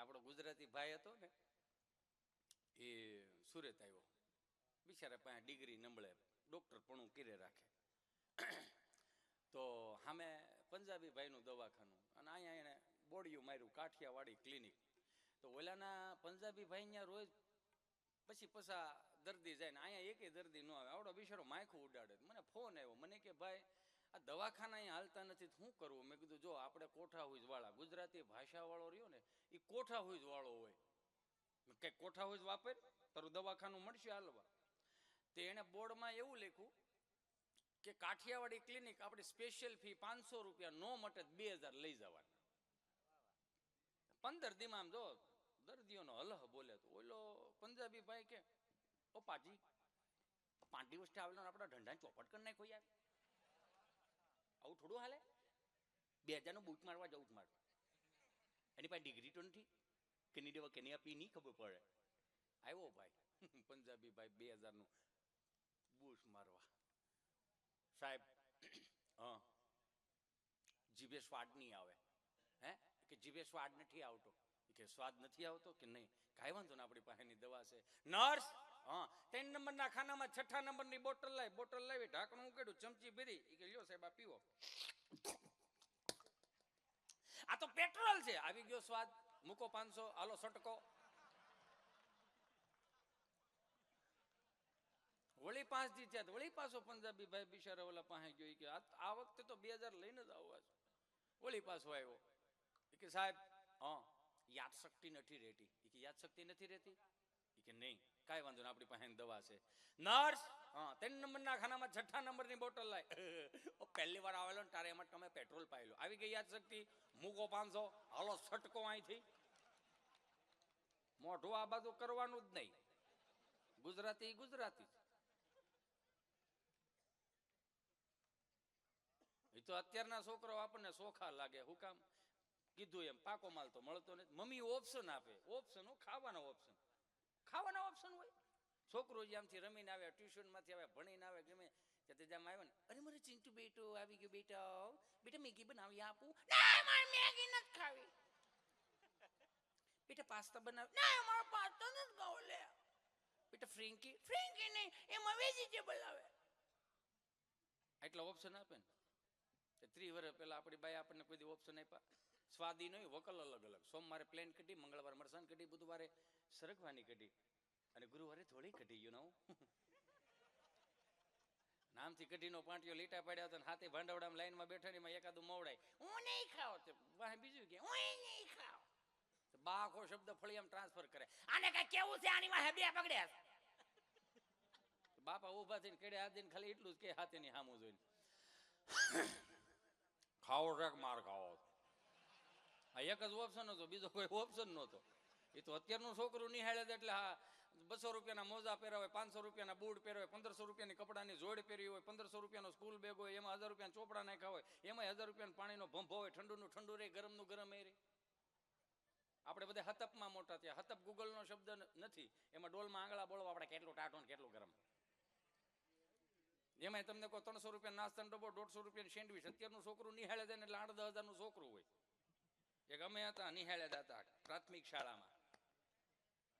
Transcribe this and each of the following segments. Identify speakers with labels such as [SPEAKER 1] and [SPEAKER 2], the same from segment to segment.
[SPEAKER 1] આપણો ગુજરાતી ભાઈ હતો ને, એ સુરત આવ્યો. બિચારા પાસે ડિગ્રી નંબળે, ડૉક્ટર પણ કિરે રાખે. તો સામે પંજાબી ભાઈનું દવાખાનું અને અહીંયા એણે બોડિયું માર્યું, કાઠિયાવાડી ક્લિનિક તો ઓલાના પંજાબી ભાઈ અહીંયા રોજ પછી પછા દર્દી જાય ને, અહીંયા એકે દર્દી ન આવે. આવડો બિચારો માયખું ઉડાડે. મને ફોન આવ્યો. મને કે, ભાઈ આ દવાખાના અહીંયા હાલતા નથી શું કરવું? મેં કીધું, જો આપણે વાળા ગુજરાતી ભાષાવાળો રહ્યો ને, એ કોઠા હુજ વાળો હોય. કંઈક કોઠા હુજ વાપર? તારું દવાખાનું મળશે હાલવા. તે એણે બોર્ડમાં એવું લખ્યું કે કાઠિયાવાડી ક્લિનિક આપણી સ્પેશિયલ ફી પાંચસો રૂપિયા નો મટે બે હજાર લઈ જવાના. પંદર દીમાં આમ જો, દર્દીઓનો હલહ બોલે તો, ઓલો પંજાબી ભાઈ કે, ઓ પાજી, પાંચ દિવસ આવેલો આપણા ઢંઢા ચોપટ કરી નાખો યાર. આવું થોડું હાલે? બે હજારનું બૂટ મારવા જવું જ મારું. એની પાસે ડિગ્રી તો નથી? કેની દેવા, કેની આપી નહીં ખબર પડે. આવ્યો ભાઈ, પંજાબી ભાઈ બે હજારનું બૂટ મારવા. સાહેબ, હા. જીભે સ્વાદ નહીં આવે. હે? કે જીભે સ્વાદ નથી આવતો. કે સ્વાદ નથી આવતો કે નહીં? કાંઈ વાંધો ને આપણી પાસેની દવા છે. નર્સ, હા ત્રણ નંબરના ખાનામાં છઠ્ઠા નંબરની બોટલ લાવી બોટલ લાવી, ઢાંકણું ઉકેડ્યું ચમચી ભરી. એ કે, લ્યો સાહેબ, આ પીવો. આ તો પેટ્રોલ છે. આવી ગયો સ્વાદ. મૂકો પાંચસો. હાલો, સટકો. વળી પાંચ દી થયા વળી પાછો પંજાબી ભાઈ બિચારા ઓલા પાસે ગયો. કે, આ વખતે તો બે હજાર લઈને જ આવવા છે. વળી પાછો આવ્યો. કે, સાહેબ, હા યાદ શક્તિ નથી રહેતી. કે યાદ શક્તિ નથી રહેતી? કે નહીં, કાંઈ વાંધો નહીં, આપણી પાસે દવા છે. નર્સ, હા, ત્રણ નંબરના ખાનામાં છઠ્ઠા નંબરની બોટલ લાય. પહેલી વાર આવેલો ને તારે એમાં તમે પેટ્રોલ પાયેલું. આવી ગઈ યાદ શક્તિ? મૂકો પાંચસો. હાલો, છટકો અહીંથી. મોઢું આ બાજુ કરવાનું જ નહીં. ગુજરાતી ગુજરાતી એ તો અત્યારના છોકરાઓ આપણને સોખા લાગે. હું કામ કીધું એમ, પાકો માલ તો મળતો નથી. મમ્મી ઓપ્શન આપે. ઓપ્શન ખાવાના ઓપ્શન ખાવાના ઓપ્શન હોય? છોકરો જે આમથી રમીને આવે, ટ્યુશનમાંથી આવે, ભણીને આવે, ગમે કે તે જેમ આવે ને, અરે, મારે ચિંટુ બેટો આવી ગયો, બેટા બેટા, મેગી બનાવી આપું. મેગી નથી ખાવી. બેટા, પાસ્તા બનાવી. ના, મારો પાસ્તા નથી ખાવો લે. બેટા, ફ્રેન્કી. ફ્રેન્કી નહીં, એમાં વેજીટેબલ આવે. એટલા ઓપ્શન આપે ને? ત્રીસ વર્ષ પહેલા આપણી બાઈ આપણને કોઈ ઓપ્શન આપ્યા? સ્વાદી નહીં વકલ અલગ અલગ. સોમવારે પ્લેન કઢી, મંગળવારે મરસાન કઢી, બુધવારે સરગવાની કઢી અને ગુરુવારે થોડી કઢી યુ નો નામથી કઢીનો પાંટિયો લીટા પાડ્યા હતા હાથે ભાંડવડામાં લાઈનમાં બેઠા ને એમાં એકાદું મવડાય. હું નહીં ખાવ. બીજું કે, હું નહીં ખાવ. બા શબ્દ ફળિયામ ટ્રાન્સફર કરે. આને કઈ કેવું છે? આની માં બે પકડ્યા બાપા ઊભા થઈને કેડે હાથ ખાલી એટલું જ કે હાથે ની સામું જોઈને. ખાવો રાખ માર ખાવો આ એક જ ઓપ્શન હતો, બીજો કોઈ ઓપ્શન નહોતો. એ તો અત્યારનું છોકરું નિહાળે છે એટલે હા, બસો રૂપિયાના મોજા પહેર્યા પાંચસો રૂપિયાના બૂટ પહેર્યા પંદરસો રૂપિયાની કપડાની જોડ પહેરી હોય, પંદરસો રૂપિયાનો સ્કૂલ બેગ હોય, એમાં હજાર રૂપિયાના ચોપડા નાખ્યા હોય એમાં હજાર રૂપિયાનો પાણીનો ભંભો હોય, ઠંડુનું ઠંડુ રહે ગરમનું ગરમ એ રહે આપણે બધા હતપમાં મોટા થયા. હતપ ગૂગલનો શબ્દ નથી. એમાં ડોલમાં આંગળા બોળવા આપણે કેટલું ટાટો ને કેટલું ગરમ. એમાં તમને કોઈ ત્રણસો રૂપિયા નાસ્તાનો ડબ્બો, દોઢસો રૂપિયાની સેન્ડવિચ અત્યારનું છોકરું નિહાળે જાય એટલે આઠ દસ હજારનું છોકરું હોય. એક અમે હતા નિહાળે દાતા પ્રાથમિક શાળામાં.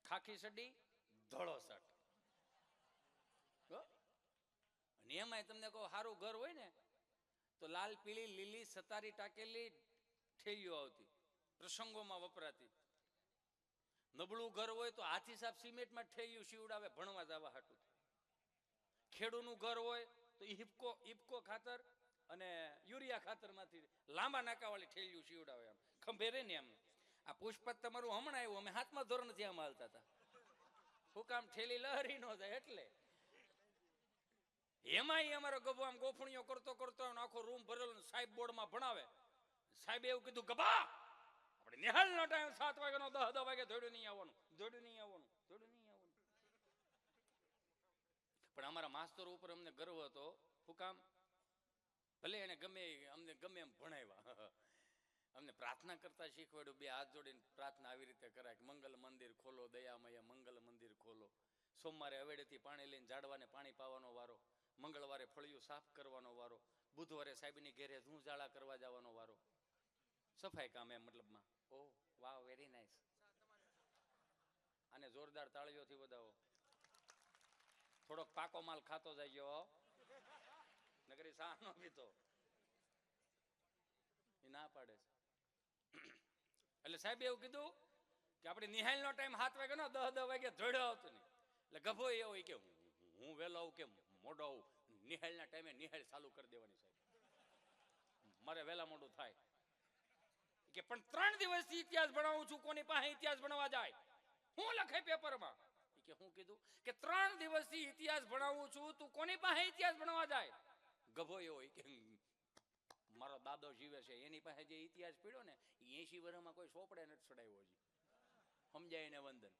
[SPEAKER 1] ખાખી સડી, ધોળો સટ? અને તમને કહો સારું ઘર હોય ને, તો લાલ, પીળી, લીલી, સતારી ટાકેલી ઠેલીઓ આવતી, પ્રસંગોમાં વપરાતી. નબળું ઘર હોય તો હાથી સાહેબ સિમેન્ટમાં ઠેયું શિવડાવે, ભણવા જવા હાટું. ખેડૂનું ઘર હોય તો હિપકો હિપકો ખાતર અને યુરિયા ખાતરમાંથી લાંબા નાકાવાળી ઠેલિયું સીવડાવે એમ. ખંભે ને એમ. આ પુષ્પત તમારું હમણાં આવ્યું, અમે હાથમાં ધોરણથી આમ હાલતા હતા. શું ઠેલી લહેરી નો જાય એટલે? એમાંય અમારો ગભો આમ ગોફણીઓ કરતો કરતો આખો રૂમ ભરેલો સાહેબ બોર્ડમાં ભણાવે. સાહેબ એવું કીધું ગભા, આપણે નિહાળનો ટાઈમ સાત વાગ્યાનો દહ દહ વાગે ધોડ્યું નહીં આવવાનું, ધોડ્યું નહીં આવવાનું, ધોડ્યું નહીં આવવાનું. પણ અમારા માસ્તરો ઉપર અમને ગર્વ હતો. શું ભલે એને ગમે, અમને ગમે એમ ભણાવ્યા. અમને પ્રાર્થના કરતા શીખવાડ્યું બે હાથ જોડીને પ્રાર્થના આવી રીતે કરાય કે મંગલ મંદિર ખોલો દયામય મંગલ મંદિર ખોલો. સોમવારે અવેડેથી પાણી લઈને ઝાડવાને પાણી પાવાનો વારો મંગળવારે ફળિયું સાફ કરવાનો વારો બુધવારે સાહેબની ઘેરે ધૂંઝાળા કરવા જવાનો વારો. સફાઈ કામ એમ મતલબમાં. ઓ વાહ વેરી નાઇસ અને જોરદાર તાળીઓથી વધાવો. થોડોક પાકો માલ ખાતો જાય ગયો નગરી સા નો પીતો એ ના પાડે છે. સાહેબ એવું કીધું કે આપણે નિહાળનો ટાઈમ સાત વાગે નો દસ દસ વાગે ધોડ્યો આવતો નહીં. એટલે ગભો એવો હોય કે હું- વહેલો કે મોડો આવું. નિહાળના ટાઈમે નિહાલ ચાલુ કરી દેવાની સાહેબ. મારે વહેલા મોડું થાય. કે પણ ત્રણ દિવસથી ઇતિહાસ ભણાવું છું, કોની પાસે ઇતિહાસ ભણવા જાય? હું લખે પેપરમાં. કે હું કીધું કે ત્રણ દિવસથી ઇતિહાસ ભણાવું છું, તું કોની પાસે ઇતિહાસ ભણવા જાય? ગભો ઈ કે મારો દાદો જીવે છે. એની પાસે જે ઇતિહાસ પીડ્યો ને, એ એસી વર્ષમાં કોઈ સોપડે નથી ચડાવ્યો હજી. સમજાય એને વંદન.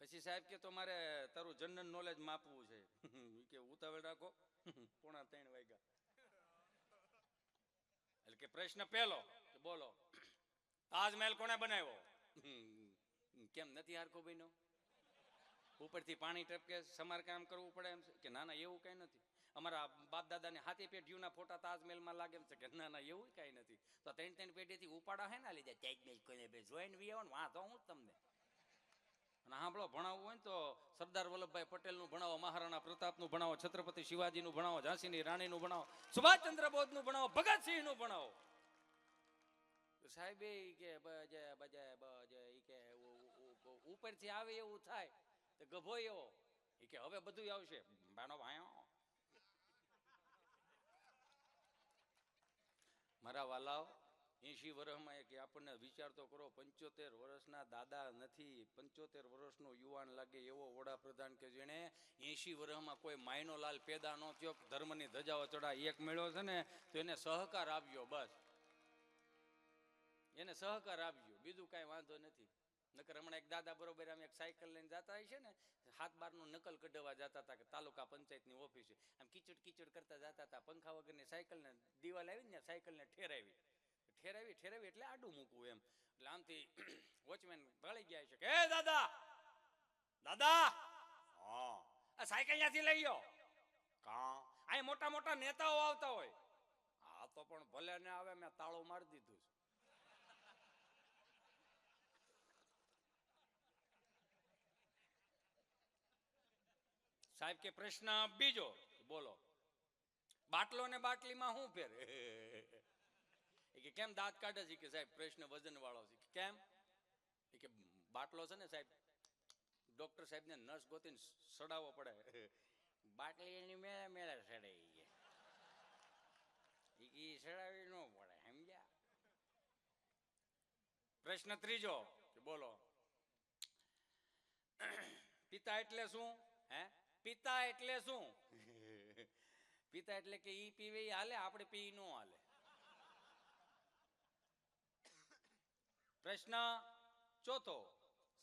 [SPEAKER 1] પછી સાહેબ કે તો મારે તારું જનરલ નોલેજ માપવું છે. કે ઉતાવળ રાખો. પોણા ત્રણ વાગ્યા. એટલે કે પ્રશ્ન પહેલો કે બોલો, તાજમહેલ કોને બનાવ્યો? કેમ નથી હારખો બન્યો? ઉપરથી પાણી ટપકે, સમારકામ કરવું પડે એમ કે ના ના એવું કઈ નથી. અમારા બાપ દાદાને હાથી પેઢીઓના ફોટા તાજમહેલમાં લાગે એમ છે કે ના ના, એવું કઈ નથી. તો ત્રણ ત્રણ પેઢીથી ઉપાડા હે ના લીધે તાજમહેલ કોઈને બે જોઈને વી આવો ને, વાંધો હું તમને. અને સાંભળો ભણાવવું હોય ને તો સરદાર વલ્લભભાઈ પટેલનું ભણાવો, મહારાણા પ્રતાપનું ભણાવો, છત્રપતિ શિવાજીનું ભણાવો, ઝાંસીની રાણીનું ભણાવો, સુભાષચંદ્ર બોઝનું ભણાવો, ભગતસિંહનું ભણાવો. સાહેબ એ કે બજે બજે બજે એ કે ઉપરથી આવે એવું થાય, તો ગભો એવો. એ કે હવે બધું આવશે. ભાણો ભાયો મારા વાલાઓ, એંશી વર્ષમાં એક આપણને વિચાર તો કરો, પંચોતેર વર્ષના દાદા નથી, પંચોતેર વર્ષનો યુવાન લાગે એવો વડાપ્રધાન કે જેણે એંશી વર્ષમાં કોઈ માયનો લાલ પેદા ન થયો, ધર્મની ધજાઓ ચડા એક મેળ્યો છે ને, તો એને સહકાર આવ્યો બસ. એને સહકાર આવ્યો બીજું કાંઈ વાંધો નથી. નકર હમણાં એક દાદા બરોબર અમે એક સાયકલ લઈને જતા હોય છે ને હાથ બારનું નકલ કઢાવવા જતા હતા કે તાલુકા પંચાયતની ઓફિસે. આમ કીચડ કીચડ કરતા જતા હતા પંખા વગરની સાયકલને દિવાલ આવી ને સાયકલને ઠેરાવી. ઠેરાવી ઠેરાવી એટલે આડું મૂકવું એમ. એટલે આમથી વોચમેન ભળી ગયા છે કે દાદા! દાદા! હા. આ સાયકલ ત્યાંથી લઈ ગયો કા? અહીં મોટા મોટા નેતાઓ આવતા હોય. હા તો પણ ભલે ને આવે મેં તાળું મારી દીધું છે. સાહેબ કે પ્રશ્ન બીજો. બોલો. બાટલો ને બાટલીમાં શું ફેર? કે કેમ દાંત કાઢે છે? કે સાહેબ, પ્રશ્ન વજન વાળો છે કેમ? કે બાટલો છે ને સાહેબ, ડોક્ટર સાહેબ ને નર્સ ગોતીને સડાવવો પડે. બાટલી એની મેળે મેળે સડાઈ ગયા સડાવી ન પડે, સમજ્યા? પ્રશ્ન ત્રીજો. બોલો. પિતા એટલે શું? હે? પિતા એટલે શું? પિતા એટલે કે ઈ પીવે હાલે આપણે પી નો હાલે. પ્રશ્ન ચોથો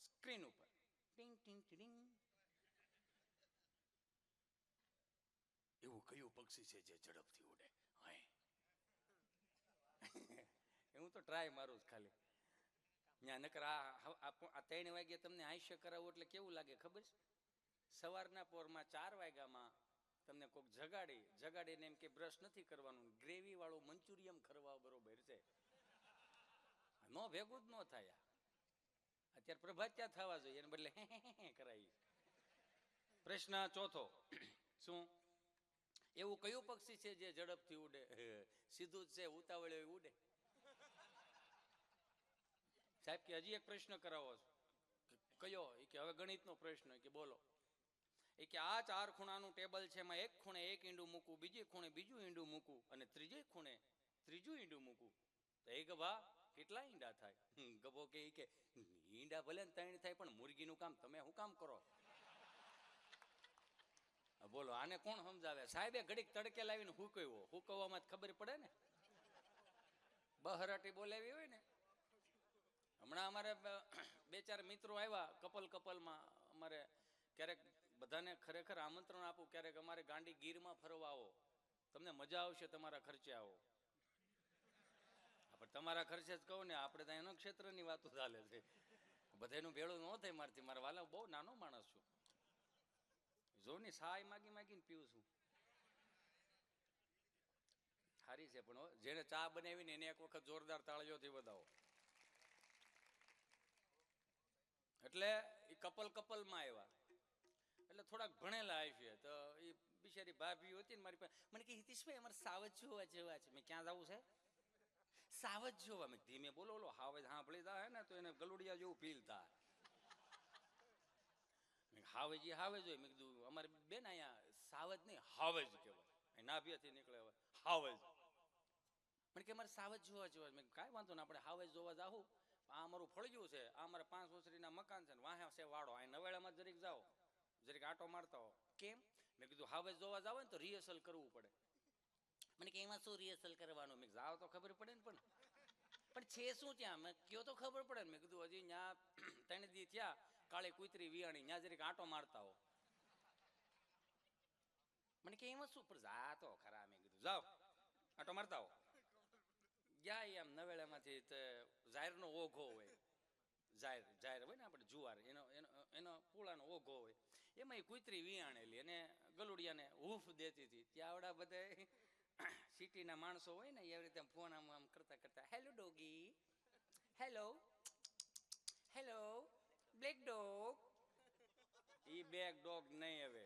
[SPEAKER 1] સ્ક્રીન ઉપર. ટિંગ ટિંગ ટિંગ. એવું કયું પક્ષી છે જે ઝડપથી ઉડે? હું તો ટ્રાય મારું જ ખાલી. ત્યાં નકર આ ત્રણ વાગ્યા તમને હાસ્ય કરાવવું એટલે કેવું લાગે ખબર છે? સવારના પોરમાં ચાર વાગ્યામાં તમને કોક જગાડી, જગાડીને એમ કે બ્રશ નથી કરવાનું ગ્રેવી વાળું મંચુરિયમ ખરવા બરોબર છે. નો ભેગું જ ન થાય અત્યારે પ્રભાત ક્યાં થવા જોઈએ, એને બદલે કરાવી પ્રશ્ન ચોથો, શું? એવું કયું પક્ષી છે જે ઝડપથી ઉડે? સીધું જ છે, ઉતાવળે ઉડે. સાહેબ, કે હજી એક પ્રશ્ન કરાવો કયો? કે હવે ગણિતનો પ્રશ્ન કે બોલો. એ કે આ ચાર ખૂણાનું ટેબલ છે, એમાં એક ખૂણે એક ઈંડું મૂકું બીજી ખૂણે બીજું ઈંડું મૂકું અને ત્રીજે ખૂણે ત્રીજું ઈંડું મૂકું તો એ ગભા કેટલા ઈંડા થાય? ગભો કે કે, ઈંડા ભલે ને ત્રણ થાય, પણ મુરગીનું કામ તમે શું કામ કરો? બોલો, આને કોણ સમજાવે? સાહેબે ઘડીક તડકે લાવીને હુકવ્યો. હુકવવામાં ખબર પડે ને? બહરાટી બોલાવી હોય ને? હમણાં અમારે બે ચાર મિત્રો આવ્યા, કપલ કપલમાં અમારે ક્યારેક બધાને ખરેખર આમંત્રણ આપું ક્યારેક અમારે ગાંડી ગીરમાં ફરવા આવો. તમને મજા આવશે તમારા ખર્ચે આવો. હા, પણ તમારા ખર્ચે જ કહું ને આપણે ત્યાં એનો ક્ષેત્રની વાતો ચાલે છે. બધાનું ભેળું ન થાય મારથી. મારા વાલા બહુ નાનો માણસ છું. જો ને સહાય માગી માગીને પીવું છું. સારી છે પણ જેને ચા બનાવીને એને એક વખત જોરદાર તાળીઓથી બતાવો એટલે એ કપલ કપલમાં આવ્યા. થોડાક ભણેલા હશે તો એ બિચારી ભાભી હતી ને મારી પાસે. મને કે, હિતીશભાઈ, અમારે સાવજ જોવા જેવા છે. મેં ક્યાં જવું છે? સાવજ જોવા. મેં ધીમે બોલો બોલો હાવજ સાંભળી થાય ને, તો એને ગલુડિયા જેવું ફીલ થાય. મેં હાવેજી હાવેજ હોય. મેં કીધું, અમારે બેન અહીંયા સાવજ નહીં, હાવેજ કહેવાય. નાભિયાથી નીકળે હવે હાવેજ. મને કે, અમારે સાવજ જોવા જોવા. મેં કાંઈ વાંધો ને આપણે હાવેજ જોવા જાહું. આ અમારું ફળિયું છે, આ અમારે પાંચ ઓસરીના મકાન છે ને, વાહે છે વાડો. અહીં નવેડામાં જરીક જાઓ. જરીક આટો મારતા હો કેમ? મેં કીધું હાવેજ જોવા જાવ ને તો રિહર્સલ કરવું પડે. મને કે એમાં શું રિહર્સલ કરવાનું? મેં જાવ તો ખબર પડે ને પણ. પણ છે શું ત્યાં? મેં કયો તો ખબર પડે ને. મેં કીધું હજી ત્યાં ત્રણ દી થયા કાળી કુતરી વિયાણી ત્યાં જરીક આટો મારતા હો. મને કે એમાં શું? પણ જા તો ખરા મેં કીધું જાઓ આટો મારતા હો. ગયા એમ તે જાહેરનો ઓઘો હોય. જાહેર જાહેર હોય ને આપણે જુવાર એનો એનો એનો પૂળાનો ઓઘો હોય. એમાં એ કુતરી વિયાણેલી અને ગલુડિયાને હૂફ દેતી હતી. ત્યાં બધા સિટીના માણસો હોય ને એવી રીતે ફોન આમ આમ કરતા કરતા hello doggy hello hello black dog ઈ બેક ડોગ નહીં હવે.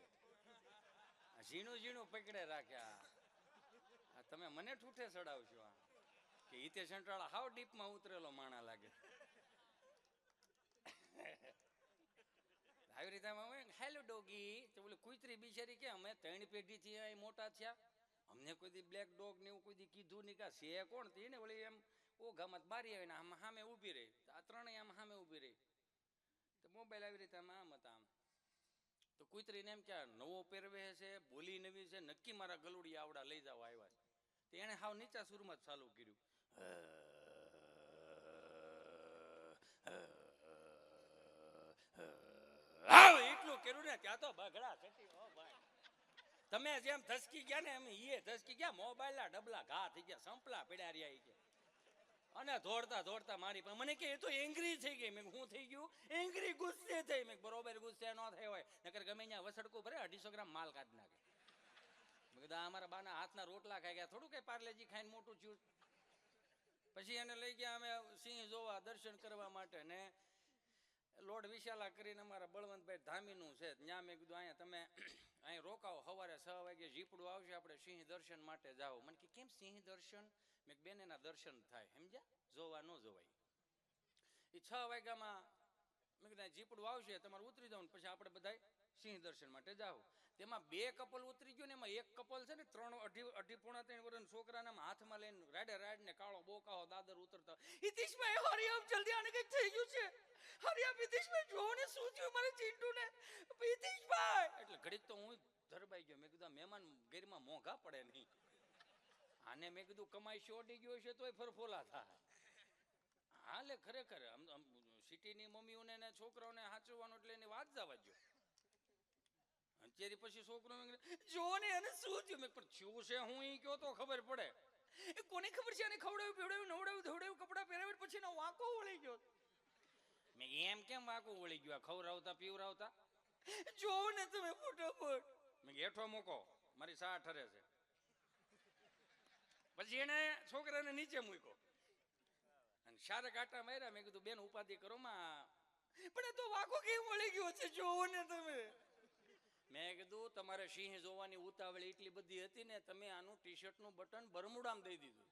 [SPEAKER 1] ઝીણું ઝીણું પકડે રાખ્યા. તમે મને ઠૂઠે ચડાવશો આ. કે હિતે સંટાળા હાવ ડીપમાં ઉતરેલો માણા લાગે. આવી રીતે અમે, હેલો ડોગી. તો બોલે કુતરી બિચારી કે, અમે ત્રણ પેઢીથી અહીં મોટા થયા. અમને કોઈ દી બ્લેક ડોગ ને એવું કોઈ દી કીધું નહીં કે સે કોણ તે? ને વળી એમ, ઓ ગમત મારી આવીને આમ સામે ઊભી રહી. આ ત્રણેય આમ સામે ઊભી રહી. તો મોબાઈલ આવી રીતે આમ આમ હતા આમ. તો કુતરીને એમ કે નવો પહેરવે છે, બોલી નવી છે, નક્કી મારા ગલુડી આવડા લઈ જાવ આવ્યા તો એણે હાવ નીચા સુરમાં જ ચાલુ કર્યું. તમે જેમ ધસકી ગયા ને એમ ઈએ ધસકી ગયા, મોબાઈલના ડબલા ઘા થઈ ગયા, સંપલા પડ્યા રહ્યા ગયા અને દોડતા દોડતા મારી પણ મને કે, એ તો એંગ્રી થઈ ગઈ. મેં હું થઈ ગયું? એંગ્રી ગુસ્સે થઈ. મેં બરોબર ગુસ્સે ન થયો હોય. નકર ગમે ત્યાં વસડકું ભરે, અઢીસો ગ્રામ માલ કાઢી નાખે. મેં કીધું અમારા બાના હાથના રોટલા ખાઈ ગયા, થોડું કઈ પાર્લેજી ખાઈને મોટું થયું. પછી એને લઈ ગયા, અમે સિંહ જોવા દર્શન કરવા માટે ને લોર્ડ વિશાલા કરીને અમારા બળવંતભાઈ ધામીનું છે. ત્યાં મેં કીધું, અહીંયા તમે અહીં રોકાવો સવારે છ વાગે જીપડું આવશે, આપણે સિંહ દર્શન માટે જાઓ. મને કે, કેમ સિંહ દર્શન? મેં બેન એના દર્શન થાય. સમજ્યા? જોવા ન જોવાય. એ છ વાગ્યામાં મેં કીધું જીપડું આવશે, તમારે ઉતરી જાવ પછી આપણે બધા સિંહ દર્શન માટે જાઓ. તેમાં બે કપલ ઉતરી ગયું ને એમાં એક કપલ છે ને ત્રણ અઢી અઢી પોણા ત્રણ વર્ષ છોકરાને હાથમાં લઈને રાડે રાડ ને કાળો બોકાહો દાદર ઉતરતા. હિતીશભાઈ હરી આપ જલ્દી આને કઈ થઈ ગયું છે. હરી હિતીશભાઈ જો ને શું થયું મારે ચિંટુ ને હિતીશભાઈ! એટલે ઘડીક તો હું ધરબાઈ ગયો. મેં કીધું મહેમાન ગેરમાં મોંઘા પડે નહીં. આને મેં કીધું, કમાઈ શોટી ગયો છે તોય ફરફોલા થાય. હાલે ખરેખર. આમ સિટીની મમ્મીઓને છોકરાઓને સાચવવાનું એટલે એની વાત જવા દો અત્યારે પછી છોકરો જો ને અને શું થયું? મેં પણ થયું છે હું અહીં કયો તો ખબર પડે. એ કોને ખબર છે અને ખવડાવ્યું પીવડાવ્યું નવડાવ્યું ધોવડાવ્યું કપડાં પહેરાવ્યું પછી એનો વાંકો વળી ગયો. મેં એમ કેમ વાંકો વળી ગયો? ખવડાવતા પીવરાવતા જો ને તમે ફટાફટ. મેં હેઠો મૂકો મારી સા ઠરે છે. પછી એને છોકરાને નીચે મૂક્યો. અને સારા કાંટા માર્યા મેં કીધું બેન ઉપાધિ કરો માં. પણ એ તો વાંકો કેમ વળી ગયો છે? જોવો ને તમે. મેં કીધું, તમારે સિંહ જોવાની ઉતાવળ એટલી બધી હતી ને, તમે આનું ટી શર્ટનું બટન બરમુડામાં દઈ દીધું.